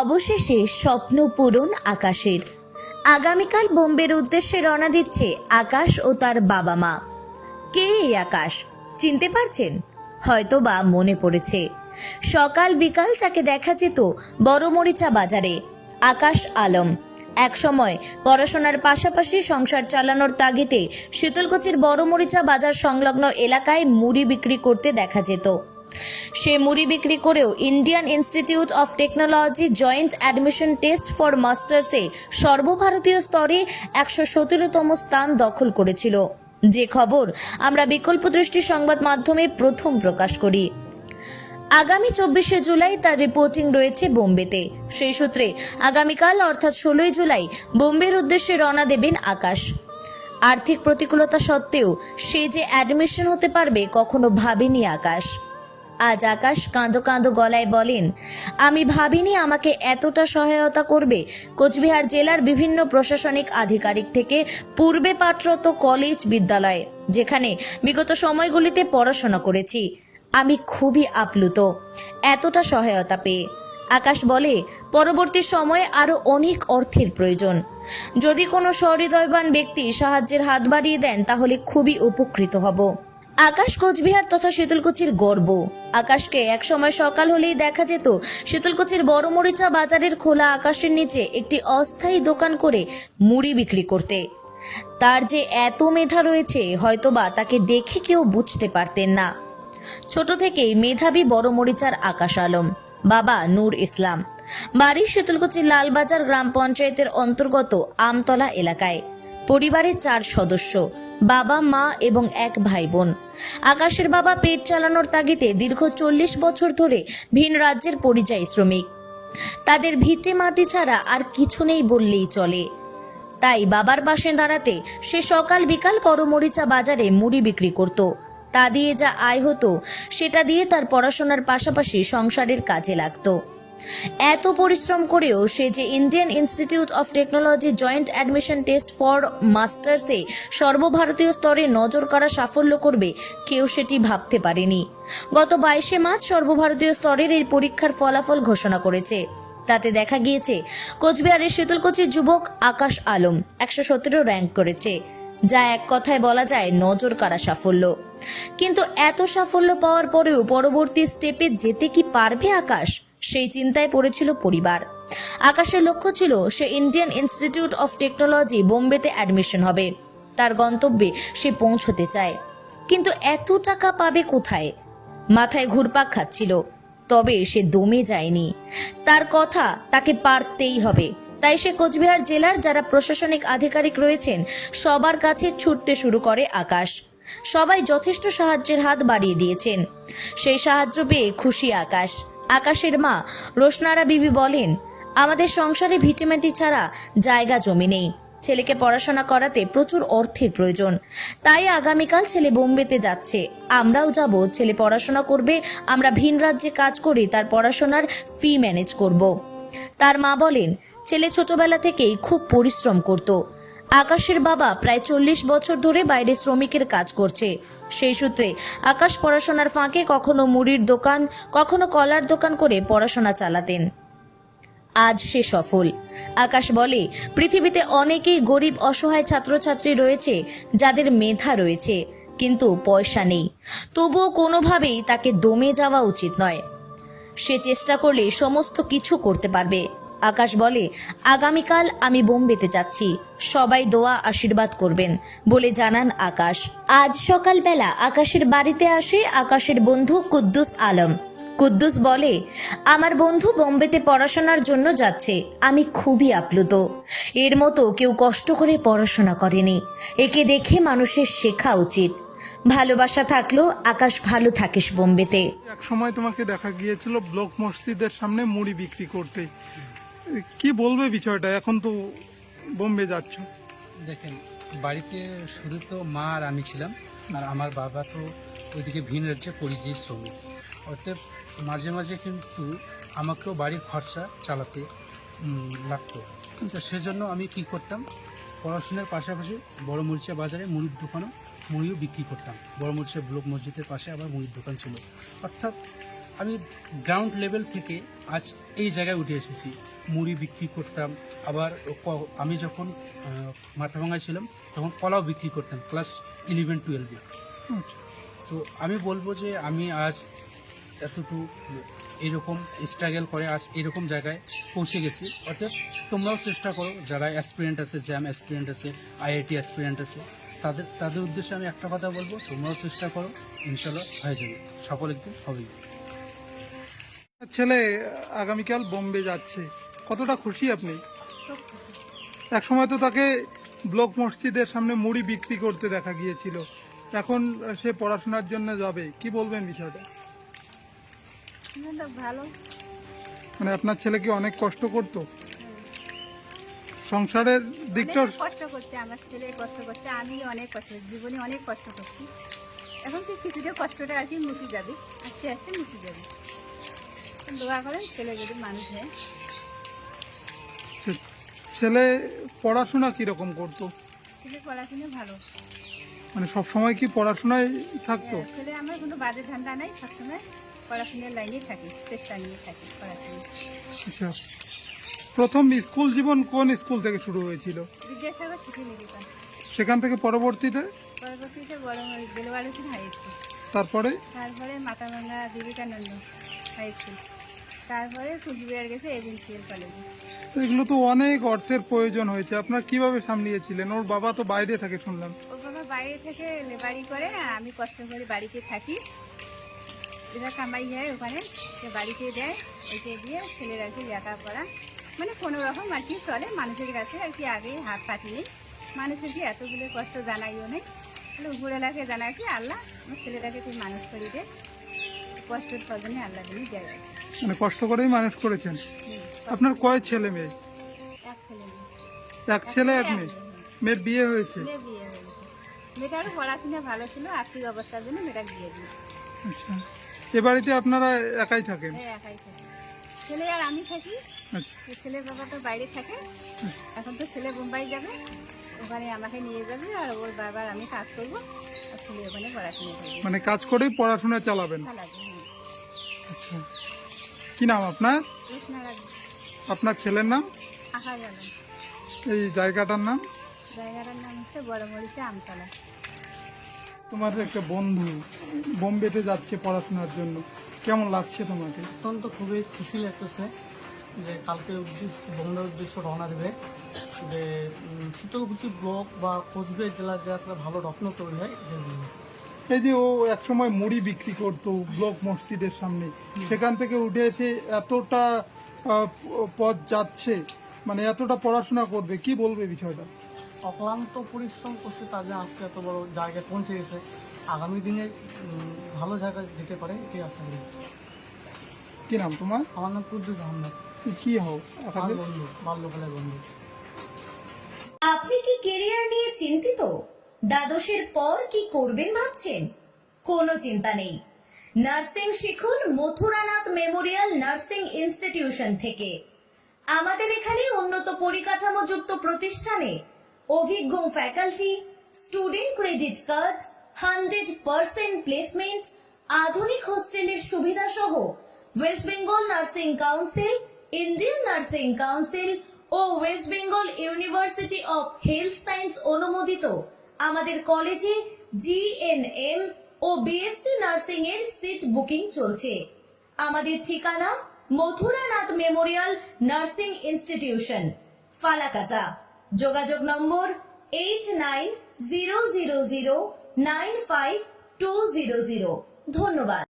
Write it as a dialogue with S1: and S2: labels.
S1: অবশেষে স্বপ্ন পূরণ আকাশের। আগামীকাল বোম্বের উদ্দেশ্যে রওনা দিচ্ছে আকাশ ও তার বাবা মা। কে এই আকাশ? চিনতে পারছেন? হয়তো বা মনে পড়েছে। সকাল বিকাল যাকে দেখা যেত বড় মরিচা বাজারে। আকাশ আলম। একসময় পড়াশোনার পাশাপাশি সংসার চালানোর তাগিদে শীতলকুচির বড় মরিচা বাজার সংলগ্ন এলাকায় মুড়ি বিক্রি করতে দেখা যেত। সে মুড়ি বিক্রি করেও Indian Institute of Technology Joint Admission Test for মাস্টার্সে সর্বভারতীয় স্তরে একশো সতেরোতম স্থান দখল করেছিল। যে খবর আমরা বিকল্প দৃষ্টি সংবাদ মাধ্যমে প্রথম প্রকাশ করি। আগামী চব্বিশে জুলাই তার রিপোর্টিং রয়েছে বোম্বেতে। সেই সূত্রে আগামীকাল অর্থাৎ ষোলোই জুলাই বোম্বের উদ্দেশ্যে রওনা দেবেন আকাশ। আর্থিক প্রতিকূলতা সত্ত্বেও সে যে অ্যাডমিশন হতে পারবে কখনো ভাবেনি আকাশ। আজ আকাশ কাঁদো কাঁদো গলায় বলেন, আমি ভাবিনি আমাকে এতটা সহায়তা করবে। কোচবিহার জেলার বিভিন্ন প্রশাসনিক আধিকারিক থেকে পূর্বে পাঠরত কলেজ, বিদ্যালয়, যেখানে বিগত সময়গুলিতে পড়াশোনা করেছি। আমি খুবই আপ্লুত। এতটা সহায়তা পেয়ে। আকাশ বলে, পরবর্তী সময়ে আরও অনেক অর্থের প্রয়োজন। যদি কোনো সহৃদয়বান ব্যক্তি সাহায্যের হাত বাড়িয়ে দেন, তাহলে খুবই উপকৃত হব। আকাশ কোচবিহার তথা শীতলকুচির গর্ব। আকাশকে একসময় সকাল হলেই দেখা যেত, শীতলকুচির বড় মরিচা বাজারের খোলা আকাশের নিচে একটি অস্থায়ী দোকান করে মুড়ি বিক্রি করতে। তার যে এত মেধা রয়েছে, হয়তোবা তাকে দেখে কেউ বুঝতে পারতেন না। ছোট থেকেই মেধাবী বড় মরিচার আকাশ আলম, বাবা নূর ইসলাম। বাড়ি শীতলকুচি লালবাজার গ্রাম পঞ্চায়েতের অন্তর্গত আমতলা এলাকায়। পরিবারের চার সদস্য। বাবা, মা এবং এক ভাই বোন আকাশের বাবা পেট চালানোর তাগিদে দীর্ঘ চল্লিশ বছর ধরে ভিন রাজ্যের পরিযায়ী শ্রমিক। তাদের ভিটে মাটি ছাড়া আর কিছু নেই বললেই চলে। তাই বাবার পাশে দাঁড়াতে সে সকাল বিকাল করমরিচা বাজারে মুড়ি বিক্রি করত। তা দিয়ে যা আয় হতো, সেটা দিয়ে তার পড়াশোনার পাশাপাশি সংসারের কাজে লাগতো। এত পরিশ্রম করেও সে যে Indian Institute of Technology Joint Admission Test for মাস্টার্সে সর্বভারতীয় স্তরে নজর করা সাফল্য করবে, কেউ সেটি ভাবতে পারেনি। গত বাইশে মার্চ সর্বভারতীয় স্তরের এই পরীক্ষার ফলাফল ঘোষণা করেছে। তাতে দেখা গিয়েছে, কোচবিহারের শীতলকুচির যুবক আকাশ আলম একশো সতেরো র্যাঙ্ক করেছে, যা এক কথায় বলা যায় নজর কাড়া সাফল্য। কিন্তু এত সাফল্য পাওয়ার পরেও পরবর্তী স্টেপে যেতে কি পারবে আকাশ? সেই চিন্তায় পড়েছিল পরিবার। আকাশের লক্ষ্য ছিল সে ইন্ডিয়ান ইনস্টিটিউট অফ টেকনোলজি বোম্বেতে অ্যাডমিশন হবে। তার গন্তব্যে সে পৌঁছতে চায়। কিন্তু এত টাকা পাবে কোথায়? মাথায় ঘুরপাক খাচ্ছিল। তবে সে দমে যায়নি। তার কথা তাকে পারতেই হবে। তাই সে কোচবিহার জেলার যারা প্রশাসনিক আধিকারিক রয়েছেন, সবার কাছে ছুটতে শুরু করে আকাশ। সবাই যথেষ্ট সাহায্যের হাত বাড়িয়ে দিয়েছেন। সেই সাহায্য পেয়ে খুশি আকাশ। আকাশের মা রোশনারা বিবি বলেন, আমাদের সংসারে ভিটেমাটি ছাড়া জায়গা জমি নেই। ছেলেকে পড়াশোনা করাতে প্রচুর অর্থের প্রয়োজন। তাই আগামীকাল ছেলে বোম্বেতে যাচ্ছে। আমরাও যাব। ছেলে পড়াশোনা করবে। আমরা ভিন রাজ্যে কাজ করে তার পড়াশোনার ফি ম্যানেজ করব। তার মা বলেন, ছেলে ছোটবেলা থেকেই খুব পরিশ্রম করত। আকাশের বাবা প্রায় চল্লিশ বছর ধরে বাইরে শ্রমিকের কাজ করছে। সেই সূত্রে আকাশ পড়াশোনার ফাঁকে কখনো মুড়ির দোকান, কখনো কলার দোকান করে পড়াশোনা চালাতেন। আজ সে সফল। আকাশ বলে, পৃথিবীতে অনেকেই গরিব, অসহায় ছাত্রছাত্রী রয়েছে, যাদের মেধা রয়েছে, কিন্তু পয়সা নেই। তবুও কোনোভাবেই তাকে দমে যাওয়া উচিত নয়। সে চেষ্টা করলে সমস্ত কিছু করতে পারবে। আকাশ বলে, আগামীকাল আমি বোম্বেতে যাচ্ছি। সবাই দোয়া আশীর্বাদ করবেন, বলে জানান আকাশ। আজ সকালবেলা আকাশের বাড়িতে আসে আকাশের বন্ধু কুদ্দুস আলম। কুদ্দুস বলে, আমার বন্ধু বোম্বেতে পড়াশোনার জন্য যাচ্ছে। আমি খুবই আপ্লুত। এর মতো কেউ কষ্ট করে পড়াশোনা করেনি। একে দেখে মানুষের শেখা উচিত। ভালোবাসা থাকল আকাশ ভালো থাকিস বোম্বেতে
S2: এক সময় তোমাকে দেখা গিয়েছিল ব্লক মসজিদের সামনে মুড়ি বিক্রি করতে। কি বলবে বিষয়টা? এখন তো বোম্বে যাচ্ছ।
S3: দেখেন, বাড়িতে শুধু তো মা আর আমি ছিলাম, আর আমার বাবা তো ওইদিকে ভিন রাজ্যে পরিযায়ী শ্রমিক। অতএব মাঝে মাঝে কিন্তু আমাকেও বাড়ির খরচা চালাতে লাগতো। তো সেজন্য আমি কি করতাম, পড়াশোনার পাশাপাশি বড় মরিচা বাজারে মুড়ির দোকানও মুড়িও বিক্রি করতাম। বড় মরিচা ব্লক মসজিদের পাশে আবার মুড়ির দোকান ছিল। অর্থাৎ আমি গ্রাউন্ড লেভেল থেকে আজ এই জায়গায় উঠে এসেছি। মুড়ি বিক্রি করতাম আবার আমি যখন মাথাভাঙায় ছিলাম তখন কলাও বিক্রি করতাম ক্লাস ইলেভেন টুয়েলভে। তো আমি বলব যে আমি আজ এতটুকু এরকম স্ট্রাগল করে আজ এরকম জায়গায় পৌঁছে গেছি। অর্থাৎ তোমরাও চেষ্টা করো যারা অ্যাসপিরেন্ট আছে জ্যাম অ্যাসপিরেন্ট আছে আইআইটি অ্যাসপিরেন্ট আছে তাদের তাদের উদ্দেশ্যে আমি একটা কথা বলব তোমরাও চেষ্টা করো ইনশাল্লাহ হয়ে যাবে। সফল একদিন হবেই।
S2: ছেলে আগামীকাল বোম্বে যাচ্ছে। কতটা খুশি আপনি? এক সময় তো তাকে ব্লক মসজিদের সামনে মুড়ি বিক্রি করতে দেখা গিয়েছিল। এখন সে পড়াশোনার জন্য যাবে। কি বলবেন বিষয়টা?
S4: ভালো।
S2: মানে আপনার ছেলে কি অনেক কষ্ট করত? সংসারের দিকটা
S4: কষ্ট করছে আমার ছেলে কষ্ট করছে আমি অনেক কষ্ট করছি জীবনে অনেক কষ্ট করছি। এখন তো কিছুটা কষ্টটা আর কি মুছে যাবে আস্তে আস্তে মুছে যাবে। দোয়া করেন ছেলে যদি মানুষ হয়
S2: ছেলে পড়াশোনা কীরকম করতো?
S4: ছেলে পড়াশুনো ভালো।
S2: মানে সব সময় কি পড়াশোনায় থাকতো?
S4: হ্যাঁ, ছেলে আমার কোনো বাজে ধান্দা নাই সবসময় পড়াশোনার লাইনে থাকে চেষ্টা নিয়ে থাকে পড়াশোনা।
S2: আচ্ছা। প্রথম স্কুল জীবন কোন স্কুল থেকে শুরু হয়েছিল?
S4: বিদ্যাসাগর শিশু নিকেতন
S2: সেখান থেকে পরবর্তীতে?
S4: পরবর্তীতে বড় বেলবাড়ি হাই স্কুল
S2: তারপরে?
S4: তারপরে মাথাভাঙ্গা বিবেকানন্দ হাই স্কুল তারপরে কুচবিহার গেছে এভিনসিএল কলেজে
S2: তো এগুলো তো অনেক অর্থের প্রয়োজন হয়েছে। আপনার কীভাবে সামলিয়েছিলেন? ওর বাবা তো বাইরে থাকে শুনলাম।
S4: ওর বাবা বাইরে থেকে লেবারি করে আর আমি কষ্ট করে বাড়িতে থাকি। যেটা কামাই হয় ওখানে বাড়িতে দেয় ওইটা দিয়ে ছেলের আর কি লেখাপড়া মানে কোনো রকম আর কি চলে মানুষের কাছে আর কি আগে হাত পাতিনি মানুষের কি এতগুলো কষ্ট জানাইও নেই। তাহলে উপরওয়ালাকে জানাইছি আল্লাহ আমার ছেলেটাকে তুই মানুষ করি দে। কষ্টের ফলনে আল্লাহ দেয়। কি।
S2: মানে কষ্ট করেই মানুষ করেছেন। আপনার কয় ছেলে মেয়ে?
S4: এক ছেলে
S2: এক ছেলে মেয়ে
S4: মেয়ে, হ্যাঁ।
S2: মেয়ের বিয়ে হয়েছে।
S4: মেয়ে বিয়ে হয়ে পড়াশোনা ভালো ছিল আর্থিক অবস্থার জন্য মেয়েটাকে বিয়ে দিয়েছে।
S2: আচ্ছা। এ বাড়িতে আপনারা একাই থাকেন?
S4: এই একাই থাকি। ছেলে আর আমি থাকি।
S2: আচ্ছা।
S4: তো ছেলের বাবা তো বাইরে থাকে। এখন তো ছেলে বোম্বাই যাবে। ওখানে আমাকে নিয়ে যাবে আর ওর বাবার আমি কাজ করব। আর ছেলে ওখানে পড়াশোনা করবে।
S2: মানে কাজ করেই পড়াশোনা চালাবেন?
S4: চালাবে হ্যাঁ।
S2: আচ্ছা। কি নাম আপনার? আপনার ছেলের নাম? এই জায়গাটার নাম?
S4: জায়গাটার নাম হচ্ছে বড় আমতলা।
S2: তোমার একটা বন্ধু বোম্বেতে যাচ্ছে পড়াশোনার জন্য। কেমন লাগছে তোমাকে?
S5: অত্যন্ত খুবই খুশি লাগতেছে যে কালকে উদ্দেশ্য বঙ্গের উদ্দেশ্য রওনা দেবে। যে শীতলকুচি ব্লক বা কোচবিহার জেলার যে একটা ভালো রত্ন তৈরি হয় সেগুলো
S2: এই যে ও একসময় মুড়ি বিক্রি করতো ব্লক মসজিদের সামনে সেখান থেকে উঠে এসে এতটা পথ যাচ্ছে মানে এতটা পড়াশোনা করবে কি বলবে বিষয়টা?
S5: অক্লান্ত পরিশ্রম করছে তার জন্য আজকে এত বড় জায়গায় পৌঁছে গেছে। আগামী দিনে ভালো জায়গায় যেতে পারে এটাই আশা করি।
S2: কি নাম তোমার?
S5: আমার নাম কুদ্দুস আহমেদ।
S2: কি হও?
S5: আমার বন্ধু বাল্যকালের বন্ধু।
S1: আপনি কি কেরিয়ার নিয়ে চিন্তিত? দ্বাদশের পর কি করবেন ভাবছেন? কোনো চিন্তা নেই। নার্সিং শিখুন মথুরানাথ মেমোরিয়াল নার্সিং ইনস্টিটিউশন থেকে। আমাদের এখানে উন্নত পরিকাঠামোযুক্ত প্রতিষ্ঠানে অভিজ্ঞ faculty, student credit card, hundred percent placement, আধুনিক হোস্টেলের সুবিধা সহ West Bengal Nursing Council, Indian Nursing Council O West Bengal University of Health Science অনুমোদিত আমাদের কলেজে জিএনএম ও বিএসসি নার্সিং এর সিট বুকিং চলছে। আমাদের ঠিকানা Mathuranath Memorial Nursing Institution, Falakata. যোগাযোগ number eight nine zero zero zero nine five two zero zero ধন্যবাদ।